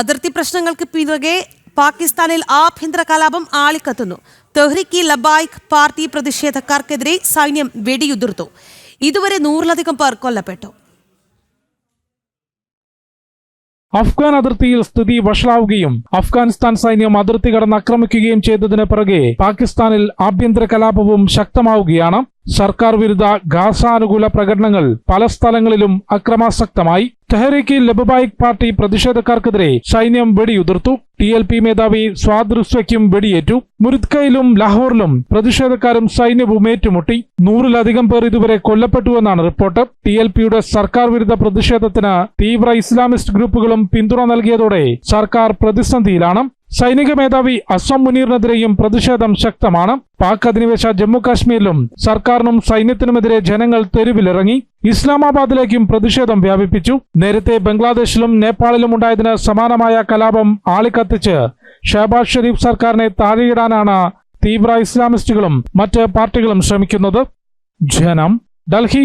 അതിർത്തി പ്രശ്നങ്ങൾക്ക് പിറകെ പാകിസ്ഥാനിൽ ആഭ്യന്തര കലാപം ആളിക്കത്തുന്നു. തെഹ്രിക്ക് ലബായിക് പാർട്ടി പ്രതിഷേധക്കാർക്കെതിരെ സൈന്യം വെടിയുതിർത്തു. ഇതുവരെ നൂറിലധികം പേർ കൊല്ലപ്പെട്ടു. അഫ്ഗാൻ അതിർത്തിയിൽ സ്ഥിതി വഷളാവുകയും അഫ്ഗാനിസ്ഥാൻ സൈന്യം അതിർത്തി കടന്ന് ആക്രമിക്കുകയും ചെയ്തതിന് പിറകെ പാകിസ്ഥാനിൽ ആഭ്യന്തര കലാപവും ശക്തമാവുകയാണ്. സർക്കാർ വിരുദ്ധ ഗാസാനുകൂല പ്രകടനങ്ങൾ പല സ്ഥലങ്ങളിലും അക്രമാസക്തമായി. തെഹ്രീക്ക് ലബബായിക് പാർട്ടി പ്രതിഷേധക്കാർക്കെതിരെ സൈന്യം വെടിയുതിർത്തു. ടി എൽ പി മേധാവി സ്വാദൃശ്വയ്ക്കും വെടിയേറ്റു. മുരിദ്കയിലും ലാഹോറിലും പ്രതിഷേധക്കാരും സൈന്യവും ഏറ്റുമുട്ടി. നൂറിലധികം പേർ ഇതുവരെ കൊല്ലപ്പെട്ടുവെന്നാണ് റിപ്പോർട്ട്. ടി എൽ പിയുടെ സർക്കാർ വിരുദ്ധ പ്രതിഷേധത്തിന് തീവ്ര ഇസ്ലാമിസ്റ്റ് ഗ്രൂപ്പുകളും പിന്തുണ നൽകിയതോടെ സർക്കാർ പ്രതിസന്ധിയിലാണ്. സൈനിക മേധാവി അസം മുനീറിനെതിരെയും പ്രതിഷേധം ശക്തമാണ്. പാക് അധിനിവേശ ജമ്മു കാശ്മീരിലും സർക്കാരിനും സൈന്യത്തിനുമെതിരെ ജനങ്ങൾ തെരുവിലിറങ്ങി. ഇസ്ലാമാബാദിലേക്കും പ്രതിഷേധം വ്യാപിപ്പിച്ചു. നേരത്തെ ബംഗ്ലാദേശിലും നേപ്പാളിലും ഉണ്ടായതിന് സമാനമായ കലാപം ആളിക്കത്തിച്ച് ഷഹബാസ് ഷെരീഫ് സർക്കാരിനെ താഴെയിടാനാണ് തീവ്ര ഇസ്ലാമിസ്റ്റുകളും മറ്റ് പാർട്ടികളും ശ്രമിക്കുന്നത്. ജനം ഡൽഹി